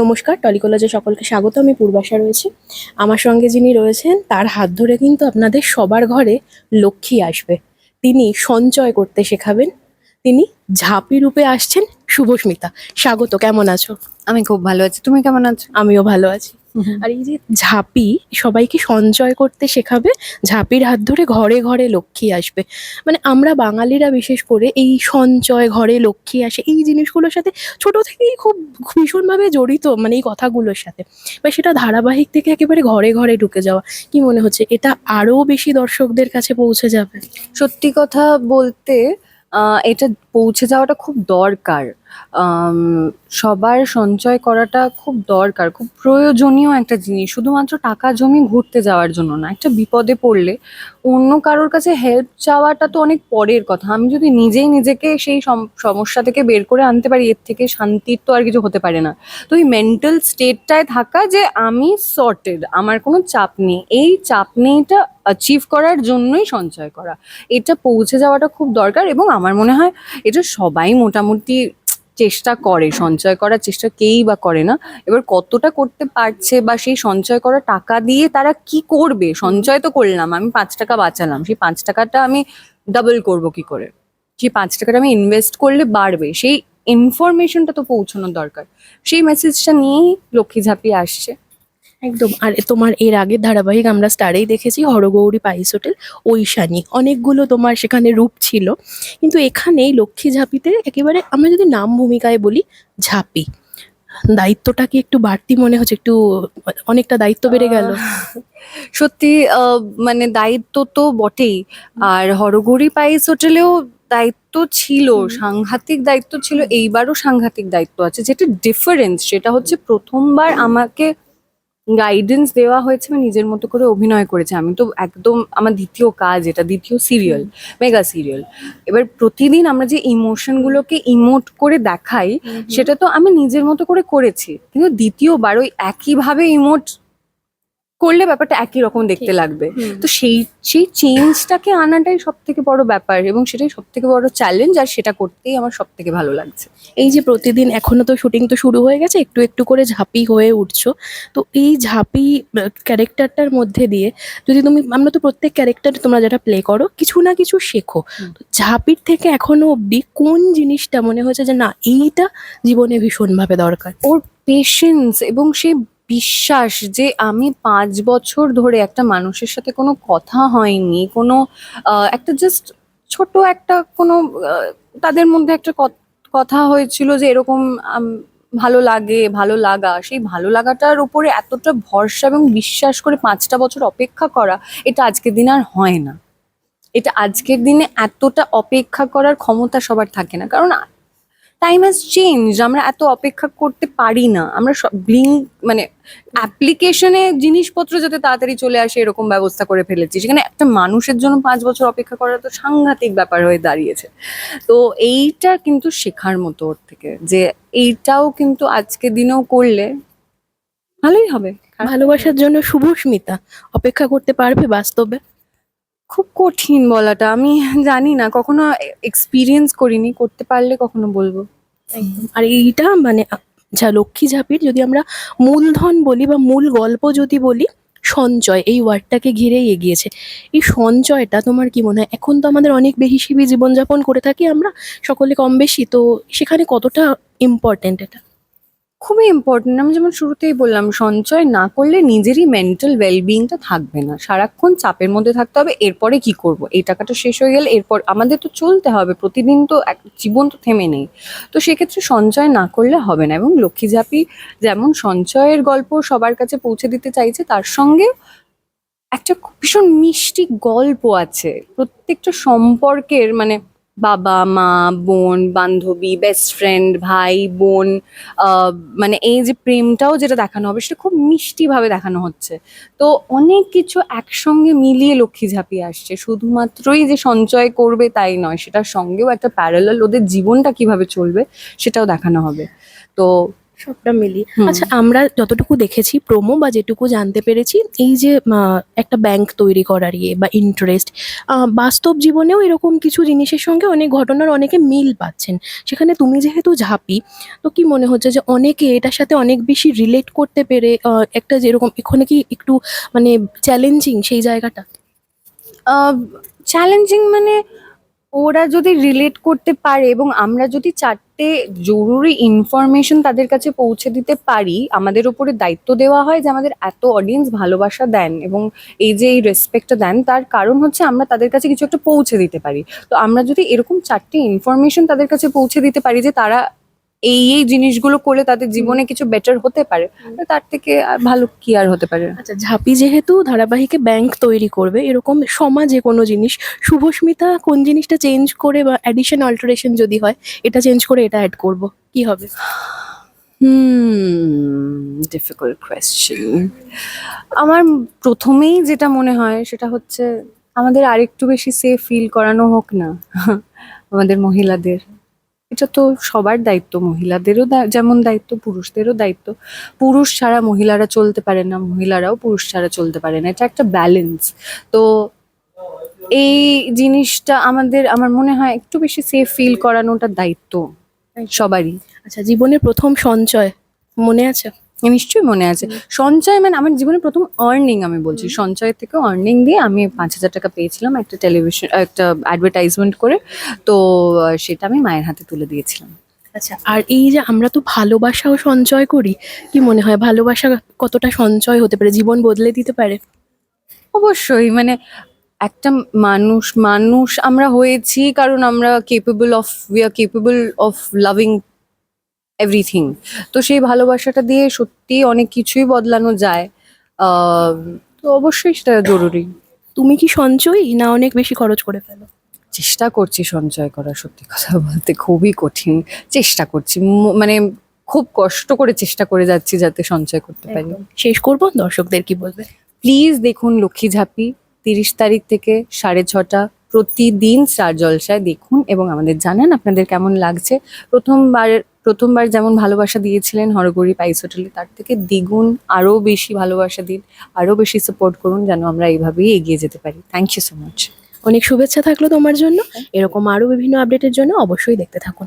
নমস্কার টলি কলেজে সকলকে স্বাগত আমি পূর্বাশা রয়েছি। আমার সঙ্গে যিনি রয়েছেন তার হাত ধরে কিন্তু আপনাদের সবার ঘরে লক্ষ্মী আসবে। তিনি সঞ্চয় করতে শেখাবেন। তিনি ঝাঁপি রূপে আসছেন শুভস্মিতা। স্বাগত কেমন আছো? আমি খুব ভালো আছি। তুমি কেমন আছো? আমিও ভালো আছি। আর এই যে ঝাঁপি সবাইকে সঞ্চয় করতে শেখাবে ঝাঁপির হাত ধরে ঘরে ঘরে লক্ষ্মী আসবে। মানে আমরা বাঙালিরা বিশেষ করে এই সঞ্চয় ঘরে লক্ষ্মী আসে এই জিনিসগুলোর সাথে ছোট থেকেই খুব ভীষণভাবে জড়িত মানে এই কথাগুলোর সাথে। বা সেটা ধারাবাহিক থেকে একেবারে ঘরে ঘরে ঢুকে যাওয়া কি মনে হচ্ছে? এটা আরও বেশি দর্শকদের কাছে পৌঁছে যাবে? সত্যি কথা বলতে এটা পৌঁছে যাওয়াটা খুব দরকার। সবার সঞ্চয় করাটা খুব দরকার, খুব প্রয়োজনীয় একটা জিনিস। শুধুমাত্র টাকা জমি ঘুরতে যাওয়ার জন্য না, একটা বিপদে পড়লে অন্য কারোর কাছে হেল্প চাওয়াটা তো অনেক পরের কথা। আমি যদি নিজেই নিজেকে সেই সম- সমস্যা থেকে বের করে আনতে পারি, এর থেকে শান্তির তো আর কিছু হতে পারে না। তো এই মেন্টাল স্টেটটায় থাকা যে আমি সর্টেড আমার কোনো চাপ নেই, এই চাপ নেইটা অ্যাচিভ করার জন্যই সঞ্চয় করা। এটা পৌঁছে যাওয়াটা খুব দরকার এবং আমার মনে হয় এটা সবাই মোটামুটি চেষ্টা করে, সঞ্চয় করার চেষ্টা কেই বা করে না, এবার কতটা করতে পারছে বা সেই সঞ্চয় করা টাকা দিয়ে তারা কি করবে? সঞ্চয় তো করলাম, আমি পাঁচ টাকা বাঁচালাম, সেই পাঁচ টাকাটা আমি ডাবল করব কি করে? সেই পাঁচ টাকাটা আমি ইনভেস্ট করলে বাড়বে, সেই ইনফরমেশনটা তো পৌঁছানোর দরকার। সেই মেসেজটা নিয়েই লক্ষ্মী ঝাঁপিয়ে আসছে। একদম। আর তোমার এর আগের ধারাবাহিক আমরা স্টারেই দেখেছি হরগৌরী পাইস হোটেল ঐশানী। অনেকগুলো তোমার সেখানে রূপ ছিল। কিন্তু এখানে লক্ষ্মী ঝাঁপিতে একেবারে আমরা যদি নাম ভূমিকায় বলি ঝাঁপি। দায়িত্বটা কি একটু বাড়তি মনে হচ্ছে? একটু অনেকটা দায়িত্ব বেড়ে গেল। সত্যি মানে দায়িত্ব তো বটেই। আর হরগৌরী পাইস হোটেলেও দায়িত্ব ছিল সাংঘাতিক দায়িত্ব ছিল। এইবারও সাংঘাতিক দায়িত্ব আছে। যেটা ডিফারেন্স সেটা হচ্ছে প্রথমবার আমাকে গাইডেন্স দেওয়া হয়েছে আমি নিজের মতো করে অভিনয় করেছি। আমি তো একদম আমার দ্বিতীয় কাজ এটা দ্বিতীয় সিরিয়াল মেগা সিরিয়াল এবার প্রতিদিন আমরা যে ইমোশনগুলোকে ইমোট করে দেখাই সেটা তো আমি নিজের মতো করে করেছি। কিন্তু দ্বিতীয়বার ওই একইভাবে ইমোট করলে ব্যাপারটা একই রকম দেখতে লাগবে। তো সেই সেই চেঞ্জটাকে আনাটাই সব থেকে বড় ব্যাপার এবং সেটাই সব থেকে বড় চ্যালেঞ্জ আর সেটা করতেই আমার সব থেকে ভালো লাগছে। এই যে প্রতিদিন এখনও তো শুটিং তো শুরু হয়ে গেছে একটু একটু করে ঝাঁপি হয়ে উঠছো। তো এই ঝাঁপি ক্যারেক্টারটার মধ্যে দিয়ে যদি তুমি আমরা তো প্রত্যেক ক্যারেক্টার তোমরা যেটা প্লে করো কিছু না কিছু শেখো। তো ঝাঁপির থেকে এখনও অবধি কোন জিনিসটা মনে হয়েছে যে না এইটা জীবনে ভীষণভাবে দরকার ওর পেশেন্স এবং সে বিশ্বাস যে আমি পাঁচ বছর ধরে একটা মানুষের সাথে কোনো কথা হয়নি, কোনো একটা জাস্ট ছোট একটা কোনো তাদের মধ্যে একটা কথ- হয়েছিল যে এরকম ভালো লাগে, ভালো লাগা। সেই ভালো লাগাটার উপরে এতটা ভরসা এবং বিশ্বাস করে পাঁচটা বছর অপেক্ষা করা, এটা আজকের দিনে আর হয় না। এটা আজকের দিনে এতটা অপেক্ষা করার ক্ষমতা সবার থাকে না। কারণ টাইম হ্যাজ চেঞ্জ আমরা এত অপেক্ষা করতে পারি না। আমরা সব ব্লিং মানে অ্যাপ্লিকেশনে জিনিসপত্র যাতে তাড়াতাড়ি চলে আসে এরকম ব্যবস্থা করে ফেলেছি। সেখানে একটা মানুষের জন্য পাঁচ বছর অপেক্ষা করা তো সাংঘাতিক ব্যাপার হয়ে দাঁড়িয়েছে। তো এইটা কিন্তু শেখার মতো ওর থেকে যে এইটাও কিন্তু আজকে দিনেও করলে ভালোই হবে। ভালোবাসার জন্য শুভস্মিতা অপেক্ষা করতে পারবে বাস্তবে? খুব কঠিন বলাটা। আমি জানি না, কখনো এক্সপিরিয়েন্স করিনি, করতে পারলে কখনো বলব। আর এইটা মানে যা লক্ষ্মী ঝাঁপির যদি আমরা মূলধন বলি বা মূল গল্প যদি বলি, সঞ্চয়, এই ওয়ার্ডটাকে ঘিরেই এগিয়েছে। এই সঞ্চয়টা তোমার কি মনে হয়? এখন তো আমাদের অনেক বেশি জীবনযাপন করে থাকি আমরা, সকলে কম বেশি, তো সেখানে কতটা ইম্পর্টেন্ট এটা? খুবই ইম্পর্টেন্ট আমি যেমন শুরুতেই বললাম, সঞ্চয় না করলে নিজেরই মেন্টাল ওয়েলবিংটা থাকবে না। সারাক্ষণ চাপের মধ্যে থাকতে হবে, এরপরে কি করব? এই টাকাটা শেষ হয়ে গেলে এরপর আমাদের তো চলতে হবে, প্রতিদিন তো এক- জীবন তো থেমে নেই। তো সেক্ষেত্রে সঞ্চয় না করলে হবে না এবং লক্ষ্মী ঝাঁপি যেমন সঞ্চয়ের গল্প সবার কাছে পৌঁছে দিতে চাইছে, তার সঙ্গে একটা ভীষণ মিষ্টি গল্প আছে। প্রত্যেকটা সম্পর্কের মানে বাবা, মা, বোন, বান্ধবী বেস্ট ফ্রেন্ড ভাই, বোন মানে এই যে প্রেমটাও যেটা দেখানো হবে সেটা খুব মিষ্টিভাবে দেখানো হচ্ছে। তো অনেক কিছু একসঙ্গে মিলিয়ে লক্ষ্মী ঝাঁপিয়ে আসছে। শুধুমাত্রই যে সঞ্চয় করবে তাই নয়, সেটার সঙ্গেও একটা প্যারালাল ওদের জীবনটা কীভাবে চলবে সেটাও দেখানো হবে। তো সবটা মিলিয়ে। আচ্ছা আমরা যতটুকু দেখেছি প্রোমো বা যেটুকু জানতে পেরেছি এই যে একটা ব্যাংক তৈরি করার ইয়ে বা ইন্টারেস্ট বাস্তব জীবনেও এরকম কিছু জিনিসের সঙ্গে অনেক ঘটনার অনেকে মিল পাচ্ছেন। সেখানে তুমি যেহেতু ঝাঁপি তো কি মনে হচ্ছে যে অনেকে এটার সাথে অনেক বেশি রিলেট করতে পেরে একটা যেরকম এখানে কি একটু মানে চ্যালেঞ্জিং সেই জায়গাটা? চ্যালেঞ্জিং মানে ওরা যদি রিলেট করতে পারে এবং আমরা যদি চারটে জরুরি ইনফরমেশন তাদের কাছে পৌঁছে দিতে পারি, আমাদের উপরে দায়িত্ব দেওয়া হয় যে আমাদের এত অডিয়েন্স ভালোবাসা দেন এবং এই যে এই রেসপেক্টটা দেন, তার কারণ হচ্ছে আমরা তাদের কাছে কিছু একটা পৌঁছে দিতে পারি। তো আমরা যদি এরকম চারটে ইনফরমেশন তাদের কাছে পৌঁছে দিতে পারি যে তারা এই এই জিনিসগুলো করলে তাদের জীবনে কিছু বেটার হতে পারে। তার থেকে আর ভালো কি আর হতে পারে? আচ্ছা ঝাঁপি যেহেতু ধারাবাহিকে ব্যাংক তৈরি করবে এরকম সমাজে কোনো জিনিস শুভস্মিতা কোন জিনিসটা চেঞ্জ করে বা অ্যাডিশন অল্টারেশন যদি হয় এটা চেঞ্জ করে এটা অ্যাড করব কি হবে? হুম ডিফিকাল্ট কোয়েশ্চেন আমার প্রথমেই যেটা মনে হয় সেটা হচ্ছে আমাদের আরেকটু বেশি সেফ ফিল করানো হোক না আমাদের মহিলাদের। এটা তো সবার দায়িত্ব মহিলাদেরও যেমন দায়িত্ব পুরুষদেরও দায়িত্ব। পুরুষ ছাড়া মহিলারা চলতে পারে না মহিলারাও পুরুষ ছাড়া চলতে পারে না। এটা একটা ব্যালেন্স তো এই জিনিসটা আমাদের আমার মনে হয় একটু বেশি সেফ ফিল করানোটা দায়িত্ব সবারই। আচ্ছা জীবনের প্রথম সঞ্চয় মনে আছে? নিশ্চয়ই মনে আছে। সঞ্চয় মানে আমার জীবনে প্রথম আর্নিং আমি বলছি। সঞ্চয় থেকে আর্নিং দিয়ে আমি পাঁচ হাজার টাকা পেয়েছিলাম একটা টেলিভিশন একটা অ্যাডভার্টাইজমেন্ট করে। তো সেটা আমি মায়ের হাতে তুলে দিয়েছিলাম। আচ্ছা আর এই যে আমরা তো ভালোবাসাও সঞ্চয় করি কি মনে হয় ভালোবাসা কতটা সঞ্চয় হতে পারে জীবন বদলে দিতে পারে? অবশ্যই মানে একটা মানুষ মানুষ আমরা হয়েছি কারণ আমরা capable of we are capable of loving everything তো সেই ভালোবাসাটা দিয়ে সত্যি অনেক কিছুই বদলানো যায়। তো অবশ্যই সেটা জরুরি। তুমি কি সঞ্চয়ী না অনেক বেশি খরচ করে ফেলো? চেষ্টা করছি সঞ্চয় করা সত্যি কথা বলতে খুবই কঠিন। চেষ্টা করছি। মানে খুব কষ্ট করে চেষ্টা করে যাচ্ছি যাতে সঞ্চয় করতে পারি। শেষ করব? দর্শকদের কি বলবে? প্লিজ দেখুন লক্ষ্মী ঝাঁপি তিরিশ তারিখ থেকে সাড়ে ছটা প্রতিদিন স্টার জলসায় দেখুন এবং আমাদের জানান আপনাদের কেমন লাগছে। প্রথমবার প্রথমবার যেমন ভালোবাসা দিয়েছিলেন হরগৌরী পাইস হোটেলে তার থেকে দ্বিগুণ আরও বেশি ভালোবাসা দিন আরও বেশি সাপোর্ট করুন যেন আমরা এইভাবেই এগিয়ে যেতে পারি। থ্যাংক ইউ সো মাচ অনেক শুভেচ্ছা থাকল তোমার জন্য। এরকম আরও বিভিন্ন আপডেটের জন্য অবশ্যই দেখতে থাকুন।